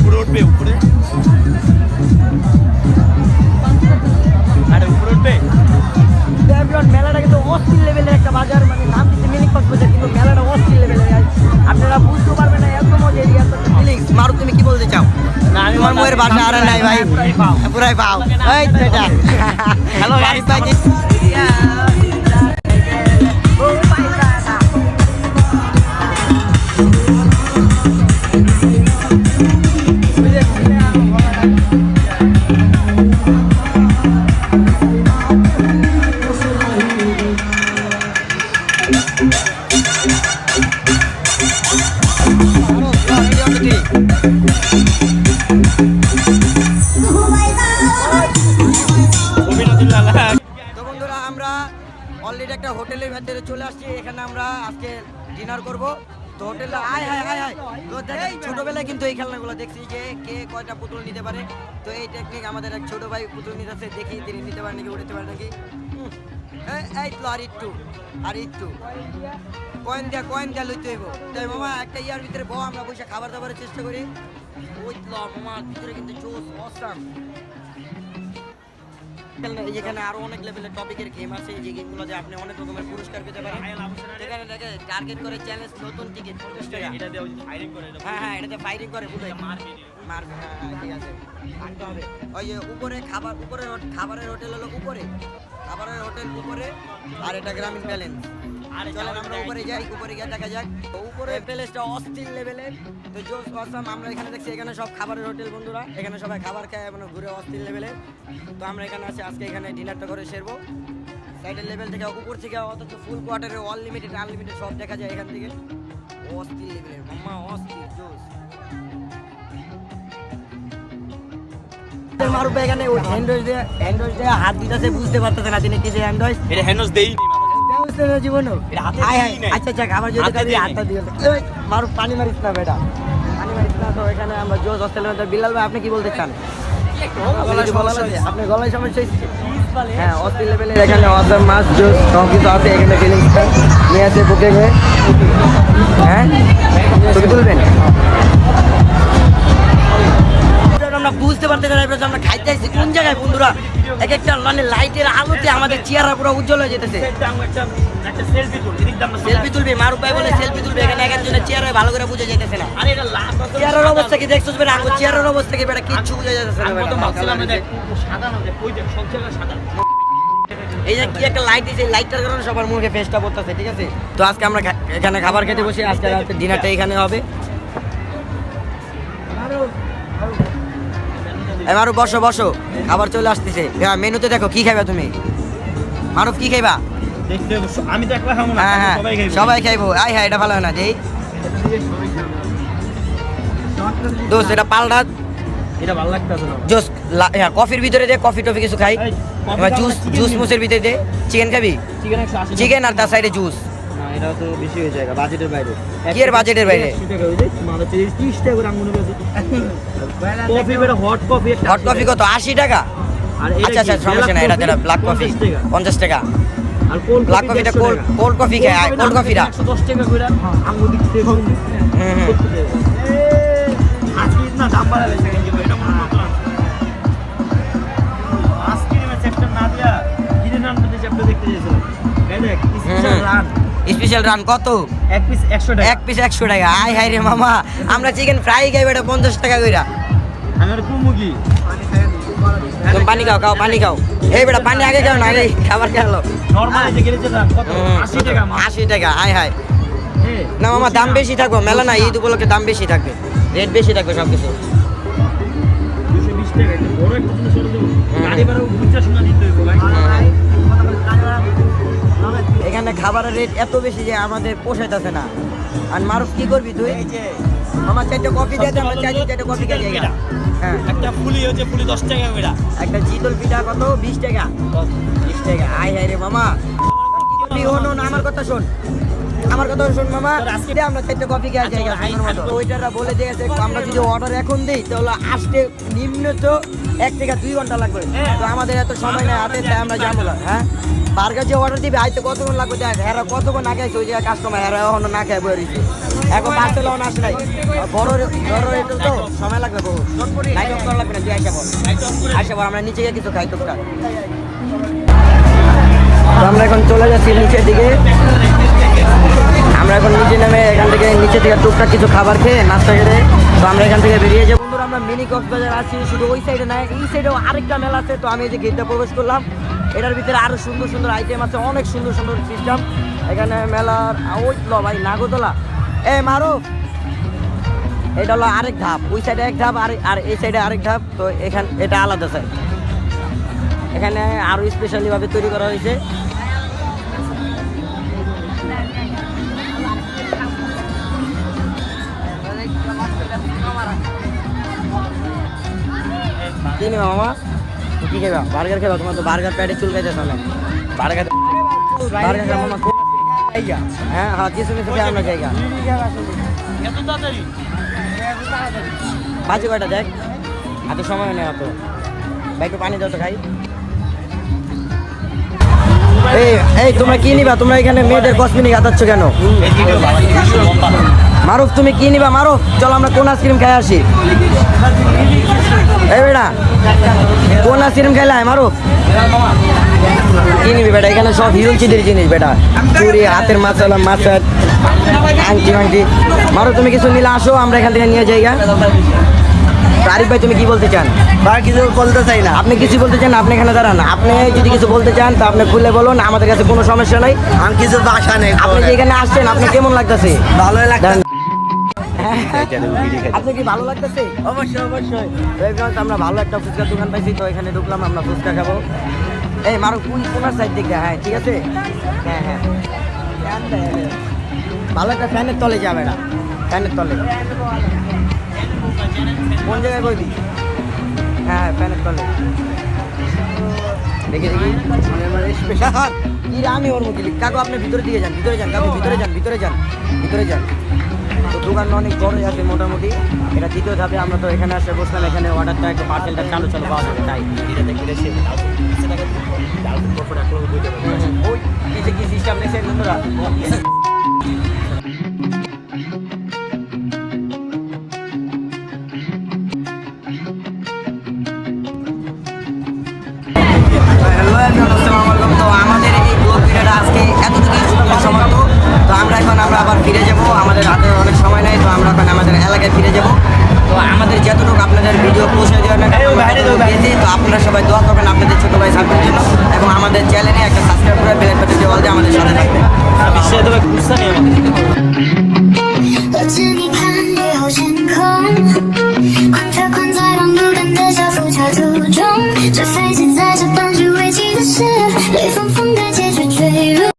উপরে উঠবে উপরে। আরে উপরে উঠবে। মেলাটা কিন্তু অস্থির লেভেলের একটা বাজার মানে নাম দিচ্ছে মিনি কক্সবাজার কিন্তু মেলাটা অস্থির লেভেলের আপনারা বুঝতে পারবেন না এত মজা এরিয়া ফিলিংস মারুফ তুমি কি বলতে চাও? না, আমি তোমার মুখের ভাষা আর নাই ভাই। পুরাই পাও। এই Hello, guys. মারুফ ভাই যে- অলরেডি একটা হোটেলের ভেতরে চলে আসছি এখানে আমরা আজকে ডিনার করব। তো হোটেলে আয় হায় হায় হায় তো দেখ ছোটবেলায় কিন্তু এই খেলনাগুলো দেখছি যে কে কয়টা পুতুল নিতে পারে। তো এই টেকনিক আমাদের এক ছোট ভাই পুতুল নিতে আছে দেখি তিনি নিতে পারে নাকি উঠতে পারে নাকি। এই তো আর একটু আর একটু কয়েন দিয়া কয়েন দিয়া লইতে হইব। তাই মামা একটা ইয়ার ভিতরে বউ আমরা বসে খাবার দাবারের চেষ্টা করি। ওই তো মামা ভিতরে কিন্তু জোস অসাম। খেলনা এখানে যেখানে আরও অনেক লেভেলের টপিকের গেম আছে যে গেমগুলোতে আপনি অনেক রকমের পুরস্কার পেতে পারেন। এখানে দেখে টার্গেট করে চ্যালেঞ্জ নতুন টিকিট পঞ্চাশ টাকা হ্যাঁ হ্যাঁ এটাতে ফায়ারিং করে বুঝে মারবে হ্যাঁ হ্যাঁ ঠিক আছে। মারতে হবে। ওই যে উপরে খাবার উপরে খাবারের হোটেল হলো উপরে খাবারের হোটেল উপরে আর এটা গ্রামীণ ব্যালেন্স চলেন আমরা উপরে যাই উপরে গিয়ে দেখা যাক। উপরে প্যালেসটা অস্থির লেভেলের তো জোস অসাম আমরা এখানে দেখছি এখানে সব খাবারের হোটেল বন্ধুরা। এখানে সবাই খাবার খায় মানে ঘুরে অস্থির লেভেলের তো আমরা এখানে আছি আজকে এখানে ডিনারটা করে সেরবো। সাইডের লেভেল থেকে উপর থেকে অথচ ফুল কোয়ার্টারে অনলিমিটেড আনলিমিটেড সব দেখা যায় এখান থেকে। অস্থির লেভেলের মাম্মা অস্থির জোস। মারুফ ভাই এখানে দিয়ে হ্যান্ডওয়াশ দিয়ে হাত দিতেছে বুঝতে পারতেছে না তিনি কি যে হ্যান্ডওয়াশ এটা হ্যান্ডস দেই নি ব্যবস্থা নেই। জীবনও। আচ্ছা আচ্ছা খাবার যদি দিই হাতটা দিয়ে মারু পানি মারিস না বেটা। পানি মারিস না তো এখানে আমরা জোস হস্টেলের মধ্যে। বিলাল ভাই আপনি কি বলতে চান? আপনি গলায় সমস্যা? হ্যাঁ অস্থির লেভেলের এখানে অসাম মাছ জোস সব কিছু আছে এখানে ফিলিংসটা নিয়ে আছে বুকে হ্যাঁ? ছবি তুলবেন? আমরা বুঝতে পারতে না এবার আমরা খাইতে আসছি কোন জায়গায় বন্ধুরা? এক একটা মানে লাইটের আলোতে আমাদের চেহারা পুরো উজ্জ্বল হয়ে যেতেছে। সেলফি তুলবে মারুফ ভাই বলে সেলফি তুলবে এখানে এক একজনের চেহারা ভালো করে বুঝে যাইতেছে না। আরে এটা লাভ চেহারার অবস্থা কি দেখছ বেটা? আঙ্গুর চেহারার অবস্থা কি বেটা? কিচ্ছু বুঝে যাইতেছে না এই যে কি একটা লাইট দিছে লাইটটার কারণে সবার মুখে ফেসটা পড়তেছে ঠিক আছে? তো আজকে আমরা এখানে খাবার খেতে বসি আজকে রাতে ডিনারটা এখানে হবে। এবারও বসো বসো। খাবার চলে আসতেছে। হ্যাঁ মেনুতে দেখো কি খাইবা তুমি? মারুফ কি খাইবা? আমি তো একলা খাব না হ্যাঁ হ্যাঁ। সবাই খাইবো। আই হ্যাঁ এটা ভালো হয় না যেই দোস্ত এটা পাল্টা এটা ভালো লাগতেছে না। জুস হ্যাঁ কফির ভিতরে দে কফি টফি কিছু খাই। খাব জুস জুস মুসের ভিতরে দে। চিকেন খাবি? চিকেন আর তার সাইডে জুস। এটা তো বেশি হয়ে যায় বাজেটের বাইরে। কি এর বাজেটের বাইরে? টাকা হয়ে যায় মাল হচ্ছে টাকা করে আঙুলে গেছে। কফি বেটা হট কফি হট কফি কত? আশি টাকা? আর আচ্ছা আচ্ছা সমস্যা নাই এটা black ব্ল্যাক কফি 50 টাকা। আর কোল্ড ব্ল্যাক কফিটা কোল্ড কোল্ড কফি খায় কোল্ড কফিটা একশো দশ টাকা করে হুম আজকে না দাম সেকেন্ড এটা মনে করতো দিয়া দেখতে যাইছিলাম এই দেখ স্পেশাল রান স্পেশাল রান কত? এক পিস একশো টাকা। এক পিস একশো টাকা। আয় হাই রে মামা আমরা চিকেন ফ্রাই খাই এটা পঞ্চাশ টাকা কইরা। আমি আর কুমুগি তুমি পানি খাও খাও পানি খাও। এই বেটা পানি আগে খাও না আগে খাবার খেলো নরমাল যে গেলে আশি টাকা হায়। হ্যাঁ, না মামা দাম বেশি থাকব মেলা না ঈদ উপলক্ষে দাম বেশি থাকবে। রেট বেশি থাকবে সব কিছু দুশো বিশ টাকা বড় একটা জিনিস। গাড়ি ভাড়া বুঝা শোনা দিতে এখানে খাবারের রেট এত বেশি যে আমাদের পোষাইতেছে না। আর মারুফ কি করবি তুই? আমার চারটে কফি দিয়ে আমার চারটে চারটে কফি খেয়ে হ্যাঁ। একটা ফুলি হচ্ছে ফুলি দশ টাকা করে একটা জিতল পিঠা কত? বিশ টাকা। বিশ টাকা। আয় হায় রে মামা। আমার কথা শোন। আমার কথা শোন মামা আজকে- আমরা চারটে কফি খেয়ে যাই। ওইটারা বলে দিয়েছে আমরা যদি অর্ডার এখন দিই তাহলে আসতে নিম্নত এক থেকে দুই ঘণ্টা লাগবে। হ্যাঁ। তো আমাদের এত সময় নেই হাতে তাই আমরা যাব না হ্যাঁ? বার্গার যে অর্ডার দিবে আইতে কতক্ষণ লাগবে দেখ হ্যাঁ কতক্ষণ না খাইছে ওই জায়গায় কাস্টমার হ্যাঁ এখনও না খাই বয়ে রয়েছে। এখন পার্সেল অন আসে নাই। বড় বড় রেট তো সময় লাগবে বহু লাইট অফ করা লাগবে না তুই আইসা বল। আইসা বল আমরা নিচে গিয়ে কিছু খাই টুকটাক। আমরা এখন চলে যাচ্ছি নিচের দিকে। আমরা এখন নিচে নেমে এখান থেকে নিচে থেকে টুকটাক কিছু খাবার খেয়ে নাস্তা খেয়ে তো আমরা এখান থেকে বেরিয়ে যাব। বন্ধুরা, আমরা মিনি কক্সবাজার আছি, শুধু ওই সাইডে নাই, এই সাইডেও আরেকটা মেলা আছে। তো আমি এই যে গেটটা প্রবেশ করলাম, এটার ভিতরে আরও সুন্দর সুন্দর আইটেম আছে, অনেক সুন্দর সুন্দর সিস্টেম এখানে মেলার ওই ভাই, নাগরদোলা। এ, মারুফ! এটা হলো আরেক ধাপ, ওই সাইডে এক ধাপ, আর আর এই সাইডে আরেক ধাপ। তো এখান এটা আলাদা সাইড এখানে আরও স্পেশালি ভাবে তৈরি করা হয়েছে। কি মামা? কি খেবা বার্গার তোমার তো বার্গার প্যাটে চুল খাইতে না বার্গার হ্যাঁ হ্যাঁ সময় পানি তো খাই। তোমরা কি নিবা? তোমরা এখানে মেয়েদের কসমেটিক হাতাচ্ছ কেন? মারুফ তুমি কি নিবা? মারুফ চলো আমরা কোন আইসক্রিম খাই আসি। এই বেটা কোন আইসক্রিম খাইলাই মারুফ। কি নিবি বেটা? এখানে সব হিরো চিদের জিনিস বেটা। চুরি হাতের মাছালা মাছের আংটি আংটি মারো তুমি কিছু নিলে আসো আমরা এখান থেকে নিয়ে যাই গা। আরিফ ভাই তুমি কি বলতে চান? বা কিছু বলতে চাই না। আপনি কিছু বলতে চান? আপনি এখানে দাঁড়ান। আপনি যদি কিছু বলতে চান তা আপনি খুলে বলুন আমাদের কাছে কোনো সমস্যা নাই। আমি কিছু বাসা নেই আপনি যে এখানে আসছেন আপনি কেমন লাগতেছে? ভালোই লাগছে। আপনি কি ভালো লাগতেছে? অবশ্যই অবশ্যই। আমরা ভালো একটা ফুচকার দোকান পাইছি তো এখানে ঢুকলাম আমরা ফুচকা খাব। এই মারো কোন কোনার সাইড দিকে হ্যাঁ ঠিক আছে? হ্যাঁ হ্যাঁ। ভালো একটা ফ্যানের তলে যাবে না ফ্যানের তলে। কোন জায়গায় বলবি হ্যাঁ হ্যাঁ ফ্যানের তলে। দেখি দেখি। স্পেশাল কি রে, আমি ওর মুখে কাকু আপনি ভিতরে দিকে যান ভিতরে যান কাকু ভিতরে যান ভিতরে যান ভিতরে যান। তো দোকানটা অনেক বড়ই আছে মোটামুটি। এটা দ্বিতীয় ধাপে আমরা তো এখানে আসে বসলাম এখানে অর্ডারটা একটু পার্সেলটা চালু চালু পাওয়া যাবে তাই। ওই কিছু কি সিস্টেম নেই বন্ধুরা?